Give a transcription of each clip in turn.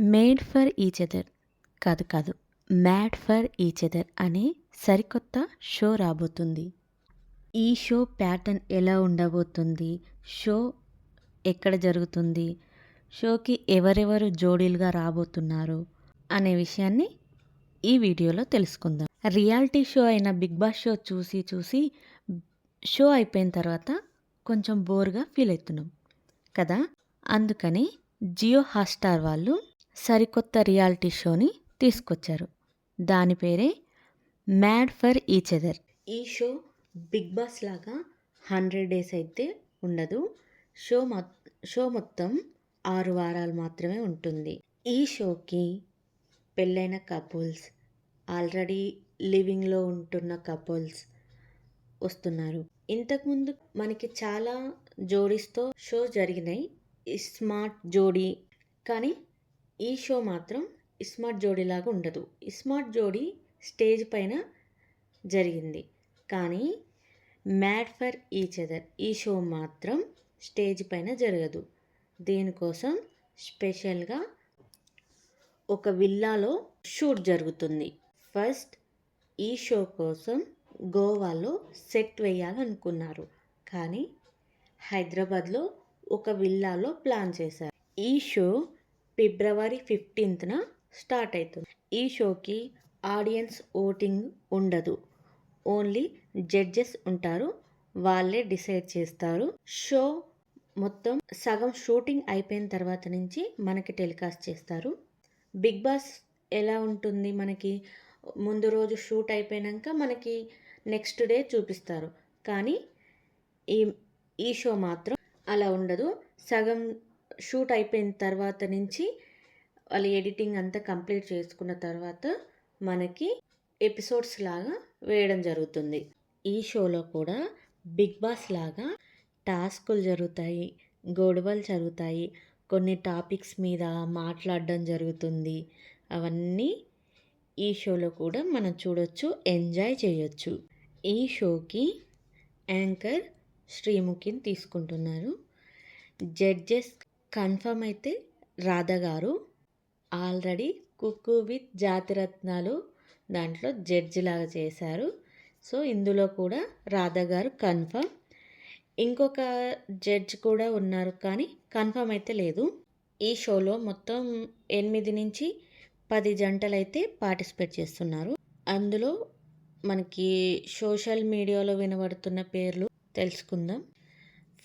Made for each other. కాదు కాదు. Mad for each other అనే సరికొత్త షో రాబోతుంది. ఈ షో ప్యాటర్న్ ఎలా ఉండబోతుంది? షో ఎక్కడ జరుగుతుంది? షోకి ఎవరెవరు జోడీలుగా రాబోతున్నారు? అనే విషయాన్ని ఈ వీడియోలో తెలుసుకుందాం. రియాలిటీ షో అయిన బిగ్ బాస్ షో చూసి చూసి షో అయిపోయిన తర్వాత కొంచెం బోర్గా ఫీల్ అవుతున్నాం. కదా? అందుకని జియో హాట్స్టార్ వాళ్ళు సరికొత్త రియాలిటీ షోని తీసుకొచ్చారు. దాని పేరే మ్యాడ్ ఫర్ ఈచ్ అదర్. ఈ షో బిగ్ బాస్ లాగా హండ్రెడ్ డేస్ అయితే ఉండదు. షో మొ షో మొత్తం ఆరు వారాలు మాత్రమే ఉంటుంది. ఈ షోకి పెళ్ళైన కపుల్స్ ఆల్రెడీ లివింగ్లో ఉంటున్న కపుల్స్ వస్తున్నారు. ఇంతకుముందు మనకి చాలా జోడీస్తో షో జరిగినాయి. స్మార్ట్ జోడీ కానీ ఈ షో మాత్రం స్మార్ట్ జోడీలాగా ఉండదు. స్మార్ట్ జోడీ స్టేజ్ పైన జరిగింది. కానీ మ్యాడ్ ఫర్ ఈచ్ అదర్ ఈ షో మాత్రం స్టేజ్ పైన జరగదు. దీనికోసం స్పెషల్గా ఒక విల్లాలో షూట్ జరుగుతుంది. ఫస్ట్ ఈ షో కోసం గోవాలో సెట్ వేయాలనుకున్నారు. కానీ హైదరాబాద్లో ఒక విల్లాలో ప్లాన్ చేశారు. ఈ షో ఫిబ్రవరి ఫిఫ్టీన్త్న స్టార్ట్ అవుతుంది ఈ షోకి ఆడియన్స్ ఓటింగ్ ఉండదు. ఓన్లీ జడ్జెస్ ఉంటారు. వాళ్ళే డిసైడ్ చేస్తారు. షో మొత్తం సగం షూటింగ్ అయిపోయిన తర్వాత నుంచి మనకి టెలికాస్ట్ చేస్తారు. బిగ్ బాస్ ఎలా ఉంటుంది మనకి? ముందు రోజు షూట్ అయిపోయాక మనకి నెక్స్ట్ డే చూపిస్తారు. కానీ ఈ ఈ షో మాత్రం అలా ఉండదు. సగం షూట్ అయిపోయిన తర్వాత నుంచి వాళ్ళు ఎడిటింగ్ అంతా కంప్లీట్ చేసుకున్న తర్వాత మనకి ఎపిసోడ్స్ లాగా వేయడం జరుగుతుంది. ఈ షోలో కూడా బిగ్ బాస్ లాగా టాస్కులు జరుగుతాయి గొడవలు జరుగుతాయి కొన్ని టాపిక్స్ మీద మాట్లాడడం జరుగుతుంది. అవన్నీ ఈ షోలో కూడా మనం చూడొచ్చు ఎంజాయ్ చేయొచ్చు. ఈ షోకి యాంకర్ శ్రీముఖిని తీసుకుంటున్నారు. జడ్జెస్ కన్ఫర్మ్ అయితే రాధా గారు ఆల్రెడీ కుక్కు విత్ జాతిరత్నాలు దాంట్లో జడ్జి లాగా చేశారు. సో ఇందులో కూడా రాధా గారు కన్ఫర్మ్. ఇంకొక జడ్జ్ కూడా ఉన్నారు కానీ కన్ఫర్మ్ అయితే లేదు. ఈ షోలో మొత్తం ఎనిమిది నుంచి పది జంటలు అయితే పార్టిసిపేట్ చేస్తున్నారు. అందులో మనకి సోషల్ మీడియాలో వినబడుతున్న పేర్లు తెలుసుకుందాం.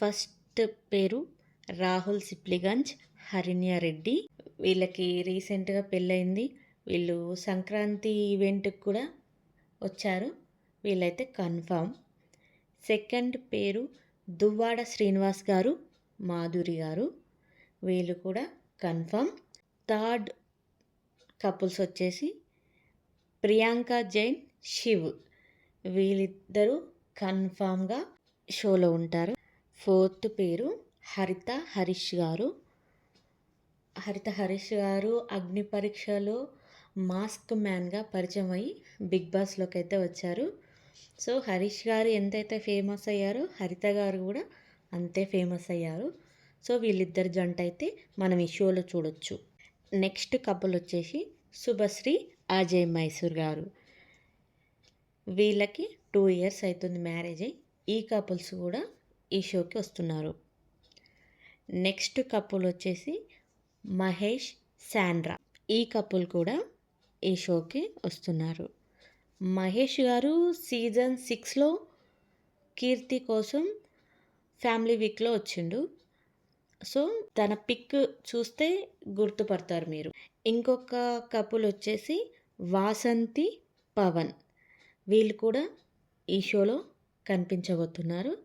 ఫస్ట్ పేరు రాహుల్ సిప్లిగంజ్ హరిణ్యారెడ్డి వీళ్ళకి రీసెంట్గా పెళ్ళయింది. వీళ్ళు సంక్రాంతి ఈవెంట్కి కూడా వచ్చారు. వీళ్ళైతే కన్ఫామ్. సెకండ్ పేరు దువ్వాడ శ్రీనివాస్ గారు మాధురి గారు. వీళ్ళు కూడా కన్ఫామ్. థర్డ్ కపుల్స్ వచ్చేసి ప్రియాంక జైన్ శివ్. వీళ్ళిద్దరూ కన్ఫామ్గా షోలో ఉంటారు. ఫోర్త్ పేరు హరిత హరీష్ గారు. హరిత హరీష్ గారు అగ్ని పరీక్షలో మాస్క్ మ్యాన్గా పరిచయం అయ్యి బిగ్ బాస్లోకి అయితే వచ్చారు. సో హరీష్ గారు ఎంతైతే ఫేమస్ అయ్యారో హరిత గారు కూడా అంతే ఫేమస్ అయ్యారు. సో వీళ్ళిద్దరు జంట అయితే మనం ఈ షోలో చూడొచ్చు. నెక్స్ట్ కపుల్ వచ్చేసి శుభశ్రీ అజయ్ మైసూర్ గారు. వీళ్ళకి టూ ఇయర్స్ అవుతుంది మ్యారేజ్ అయ్యి ఈ కపుల్స్ కూడా ఈ షోకి వస్తున్నారు. నెక్స్ట్ కపుల్ వచ్చేసి మహేష్ శాండ్రా. ఈ కపుల్ కూడా ఈ షోకి వస్తున్నారు. మహేష్ గారు సీజన్ సిక్స్లో కీర్తి కోసం ఫ్యామిలీ వీక్లో వచ్చిండు. సో తన పిక్ చూస్తే గుర్తుపడతారు మీరు. ఇంకొక కపుల్ వచ్చేసి వాసంతి పవన్. వీళ్ళు కూడా ఈ షోలో కనిపించబోతున్నారు.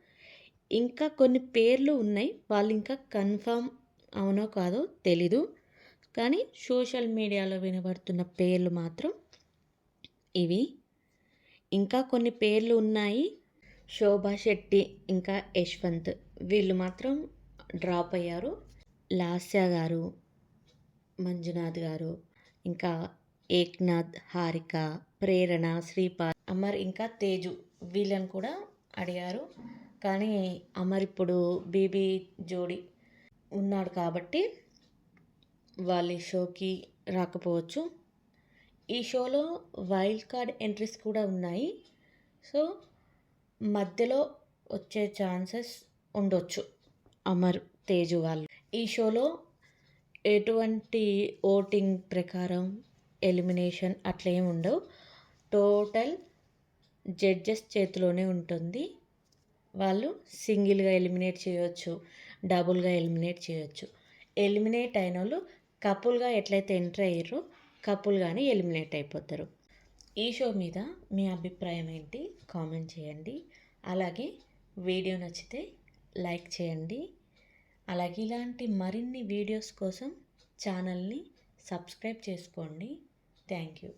ఇంకా కొన్ని పేర్లు ఉన్నాయి. వాళ్ళు ఇంకా కన్ఫర్మ్ అవునో కాదో తెలీదు. కానీ సోషల్ మీడియాలో వినబడుతున్న పేర్లు మాత్రం ఇవి. ఇంకా కొన్ని పేర్లు ఉన్నాయి. శోభా శెట్టి ఇంకా యశ్వంత్. వీళ్ళు మాత్రం డ్రాప్ అయ్యారు. లాస్య గారు మంజునాథ్ గారు ఇంకా ఏక్నాథ్ హారిక ప్రేరణ శ్రీపాద్ అమర్ ఇంకా తేజు వీళ్ళని కూడా అడిగారు. కానీ అమర్ ఇప్పుడు బీబీ జోడి ఉన్నాడు కాబట్టి వాళ్ళ షోకి రాకపోవచ్చు. ఈ షోలో వైల్డ్ కార్డ్ ఎంట్రీస్ కూడా ఉన్నాయి. సో మధ్యలో వచ్చే ఛాన్సెస్ ఉండొచ్చు అమర్ తేజు వాళ్ళు. ఈ షోలో ఎటువంటి ఓటింగ్ ప్రకారం ఎలిమినేషన్ అట్లా ఏమి ఉండవు. టోటల్ జడ్జెస్ చేతిలోనే ఉంటుంది. వాళ్ళు సింగిల్గా ఎలిమినేట్ చేయొచ్చు డబుల్గా ఎలిమినేట్ చేయొచ్చు. ఎలిమినేట్ అయిన వాళ్ళు కపుల్గా ఎట్లయితే ఎంటర్ అయ్యారో కపుల్గానే ఎలిమినేట్ అయిపోతారు. ఈ షో మీద మీ అభిప్రాయం ఏంటి? కామెంట్ చేయండి. అలాగే వీడియో నచ్చితే లైక్ చేయండి. అలాగే ఇలాంటి మరిన్ని వీడియోస్ కోసం ఛానల్ని సబ్స్క్రైబ్ చేసుకోండి. Thank you.